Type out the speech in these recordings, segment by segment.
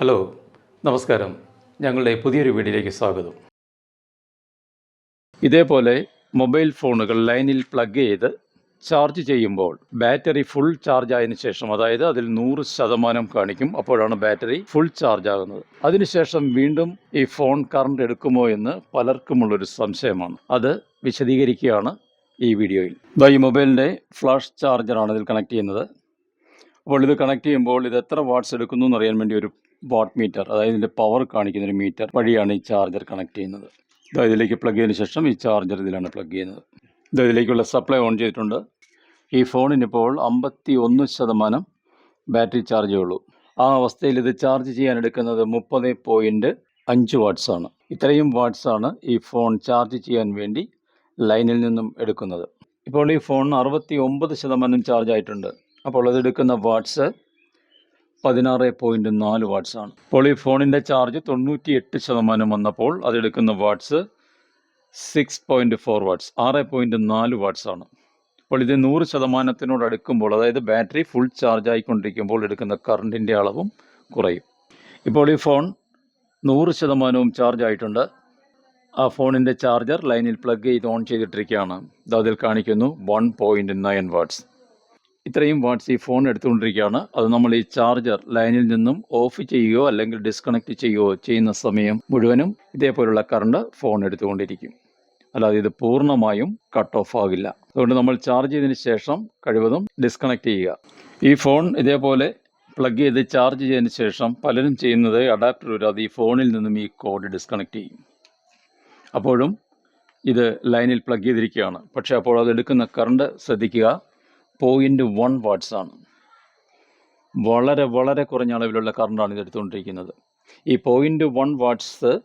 Hello നമസ്കാരം. ഞങ്ങളുടെ പുതിയൊരു വീഡിയോയിലേക്ക് സ്വാഗതം. ഇതേപോലെ മൊബൈൽ ഫോണുകൾ ലൈനിൽ പ്ലഗ് ചെയ്ത് ചാർജ് ചെയ്യുമ്പോൾ ബാറ്ററി ഫുൾ ചാർജ് ആയതിനു ശേഷം അതായത് അതിൽ നൂറ് ശതമാനം കാണിക്കും അപ്പോഴാണ് ബാറ്ററി ഫുൾ ചാർജ് ആകുന്നത്. അതിനുശേഷം വീണ്ടും ഈ ഫോൺ കറണ്ട് എടുക്കുമോ എന്ന് പലർക്കുമുള്ളൊരു സംശയമാണ്. അത് വിശദീകരിക്കുകയാണ് ഈ വീഡിയോയിൽ. ഈ മൊബൈലിന്റെ ഫ്ലാഷ് ചാർജറാണ് ഇതിൽ കണക്ട് ചെയ്യുന്നത്. അപ്പോൾ ഇത് കണക്ട് ചെയ്യുമ്പോൾ ഇത് എത്ര വാട്ട്സ് എടുക്കുന്നു എന്നറിയാൻ വേണ്ടി ഒരു വാട്ട് മീറ്റർ അതായത് ഇതിന്റെ പവർ കാണിക്കുന്ന ഒരു മീറ്റർ വഴിയാണ് ഈ ചാർജർ കണക്ട് ചെയ്യുന്നത്. ഇതാ ഇതിലേക്ക് പ്ലഗ് ചെയ്തതിന് ശേഷം ഈ ചാർജർ ഇതിലാണ് പ്ലഗ് ചെയ്യുന്നത്. ഇത് ഇതിലേക്കുള്ള സപ്ലൈ ഓൺ ചെയ്തിട്ടുണ്ട്. ഈ ഫോണിനിപ്പോൾ അമ്പത്തി ഒന്ന് ശതമാനം ബാറ്ററി ചാർജേ ഉള്ളൂ. ആ അവസ്ഥയിൽ ഇത് ചാർജ് ചെയ്യാൻ എടുക്കുന്നത് മുപ്പത് പോയിന്റ് അഞ്ച് വാട്ട്സാണ് ഇത്രയും വാട്ട്സാണ് ഈ ഫോൺ ചാർജ് ചെയ്യാൻ വേണ്ടി ലൈനിൽ നിന്നും എടുക്കുന്നത്. ഇപ്പോൾ ഈ ഫോൺ അറുപത്തി ഒമ്പത് ശതമാനം ചാർജ് ആയിട്ടുണ്ട്. അപ്പോൾ അതെടുക്കുന്ന വാട്ട്സ് പതിനാറ് പോയിന്റ് നാല് വാട്ട്സ് ആണ് ഇപ്പോൾ ഈ ഫോണിന്റെ ചാർജ് തൊണ്ണൂറ്റി എട്ട് ശതമാനം വന്നപ്പോൾ അതെടുക്കുന്ന watts six point four watts ആറ് പോയിന്റ് നാല് വാട്ട്സ് ആണ് അപ്പോൾ ഇത് നൂറ് ശതമാനത്തിനോട് അടുക്കുമ്പോൾ അതായത് ബാറ്ററി ഫുൾ ചാർജ് ആയിക്കൊണ്ടിരിക്കുമ്പോൾ എടുക്കുന്ന കറണ്ടിന്റെ അളവും കുറയും. ഇപ്പോൾ ഈ ഫോൺ നൂറ് ശതമാനവും ചാർജ് ആയിട്ടുണ്ട് ആ ഫോണിന്റെ ചാർജർ ലൈനിൽ പ്ലഗ് ചെയ്ത് ഓൺ ചെയ്തിട്ടിരിക്കുകയാണ്. ഇത് അതിൽ കാണിക്കുന്നു വൺ പോയിന്റ് നയൻ വാട്ട്സ്. ഇത്രയും വാട്ട്സ് ഈ ഫോൺ എടുത്തുകൊണ്ടിരിക്കുകയാണ്. അത് നമ്മൾ ഈ ചാർജർ ലൈനിൽ നിന്നും ഓഫ് ചെയ്യുകയോ അല്ലെങ്കിൽ ഡിസ്കണക്ട് ചെയ്യുകയോ ചെയ്യുന്ന സമയം മുഴുവനും ഇതേപോലുള്ള കറണ്ട് ഫോൺ എടുത്തുകൊണ്ടിരിക്കും. അല്ലാതെ ഇത് പൂർണമായും കട്ട് ഓഫ് ആകില്ല. അതുകൊണ്ട് നമ്മൾ ചാർജ് ചെയ്തതിന് ശേഷം കഴിവതും ഡിസ്കണക്ട് ചെയ്യുക. ഈ ഫോൺ ഇതേപോലെ പ്ലഗ് ചെയ്ത് ചാർജ് ചെയ്തതിന് ശേഷം പലരും ചെയ്യുന്നത് അഡാപ്റ്റർ വരാതെ ഈ ഫോണിൽ നിന്നും ഈ കോഡ് ഡിസ്കണക്ട് ചെയ്യും. അപ്പോഴും ഇത് ലൈനിൽ പ്ലഗ് ചെയ്തിരിക്കുകയാണ്. പക്ഷേ അപ്പോൾ അത് എടുക്കുന്ന കറണ്ട് ശ്രദ്ധിക്കുക. പോയിന്റ് വൺ വാട്ട്സ് ആണ്. വളരെ വളരെ കുറഞ്ഞ അളവിലുള്ള കറണ്ടാണ് ഇത് എടുത്തുകൊണ്ടിരിക്കുന്നത് ഈ പോയിന്റ് വൺ വാട്ട്സ്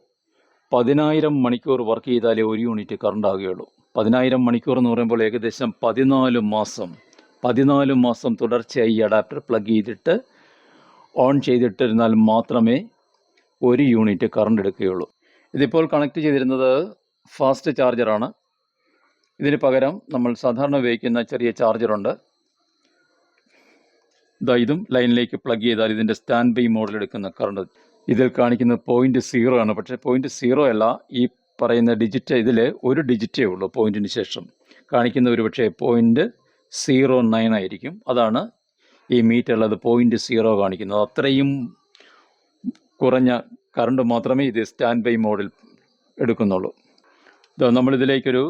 പതിനായിരം മണിക്കൂർ വർക്ക് ചെയ്താലേ ഒരു യൂണിറ്റ് കറണ്ട് ആകുകയുള്ളൂ. പതിനായിരം മണിക്കൂർ എന്ന് പറയുമ്പോൾ ഏകദേശം പതിനാല് മാസം പതിനാല് മാസം തുടർച്ചയായി അഡാപ്റ്റർ പ്ലഗ് ചെയ്തിട്ട് ഓൺ ചെയ്തിട്ടിരുന്നാൽ മാത്രമേ ഒരു യൂണിറ്റ് കറണ്ട് എടുക്കുകയുള്ളൂ. ഇതിപ്പോൾ കണക്ട് ചെയ്തിരുന്നത് ഫാസ്റ്റ് ചാർജറാണ് ഇതിന് പകരം നമ്മൾ സാധാരണ ഉപയോഗിക്കുന്ന ചെറിയ ചാർജറുണ്ട് ഇതാ ഇതും ലൈനിലേക്ക് പ്ലഗ് ചെയ്താൽ ഇതിന്റെ സ്റ്റാൻഡ് ബൈ മോഡൽ എടുക്കുന്ന കറണ്ട് ഇതിൽ കാണിക്കുന്നത് പോയിന്റ് സീറോ ആണ്. പക്ഷേ പോയിന്റ് സീറോ അല്ല ഈ പറയുന്ന ഡിജിറ്റ് ഇതിൽ ഒരു ഡിജിറ്റേ ഉള്ളൂ പോയിന്റിന് ശേഷം. കാണിക്കുന്ന ഒരു പക്ഷേ പോയിന്റ് സീറോ നയൻ ആയിരിക്കും. അതാണ് ഈ മീറ്റർ ഉള്ളത് പോയിന്റ് സീറോ കാണിക്കുന്നത്. അത്രയും കുറഞ്ഞ കറണ്ട് മാത്രമേ ഇത് സ്റ്റാൻഡ് ബൈ മോഡിൽ എടുക്കുന്നുള്ളൂ. നമ്മളിതിലേക്കൊരു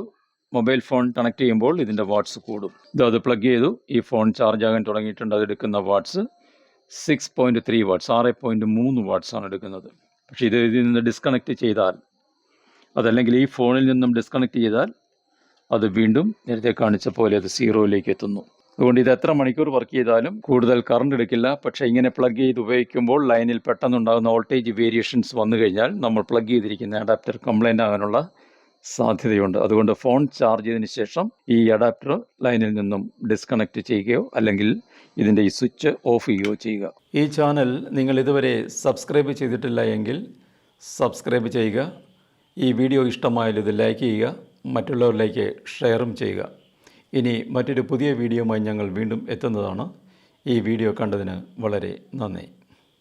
മൊബൈൽ ഫോൺ കണക്ട് ചെയ്യുമ്പോൾ ഇതിന്റെ വാട്ട്സ് കൂടും. ഇത് അത് പ്ലഗ് ചെയ്തു. ഈ ഫോൺ ചാർജ് ആകാൻ തുടങ്ങിയിട്ടുണ്ട്. അത് എടുക്കുന്ന watts six point three watts ആറ് പോയിന്റ് മൂന്ന് വാട്ട്സ് ആണ് എടുക്കുന്നത്. പക്ഷേ ഇത് ഇതിൽ നിന്ന് ഡിസ്കണക്ട് ചെയ്താൽ അതല്ലെങ്കിൽ ഈ ഫോണിൽ നിന്നും ഡിസ്കണക്ട് ചെയ്താൽ അത് വീണ്ടും നേരത്തെ കാണിച്ച പോലെ അത് സീറോയിലേക്ക് എത്തുന്നു. അതുകൊണ്ട് ഇത് എത്ര മണിക്കൂർ വർക്ക് ചെയ്താലും കൂടുതൽ കറണ്ട് എടുക്കില്ല. പക്ഷേ ഇങ്ങനെ പ്ലഗ് ചെയ്ത് ഉപയോഗിക്കുമ്പോൾ ലൈനിൽ പെട്ടെന്നുണ്ടാകുന്ന വോൾട്ടേജ് വേരിയേഷൻസ് വന്നു കഴിഞ്ഞാൽ നമ്മൾ പ്ലഗ് ചെയ്തിരിക്കുന്ന അഡാപ്റ്റർ കംപ്ലൈന്റ് ആകാനുള്ള സാധ്യതയുണ്ട്. അതുകൊണ്ട് ഫോൺ ചാർജ് ചെയ്തതിന് ശേഷം ഈ അഡാപ്റ്റർ ലൈനിൽ നിന്നും ഡിസ്കണക്ട് ചെയ്യുകയോ അല്ലെങ്കിൽ ഇതിന്റെ ഈ സ്വിച്ച് ഓഫ് ചെയ്യുകയോ ചെയ്യുക. ഈ ചാനൽ നിങ്ങൾ ഇതുവരെ സബ്സ്ക്രൈബ് ചെയ്തിട്ടില്ല എങ്കിൽ സബ്സ്ക്രൈബ് ചെയ്യുക. ഈ വീഡിയോ ഇഷ്ടമായാൽ ഇത് ലൈക്ക് ചെയ്യുക. മറ്റുള്ളവരിലേക്ക് ഷെയറും ചെയ്യുക. ഇനി മറ്റൊരു പുതിയ വീഡിയോയുമായി ഞങ്ങൾ വീണ്ടും എത്തുന്നതാണ്. ഈ വീഡിയോ കണ്ടതിന് വളരെ നന്ദി.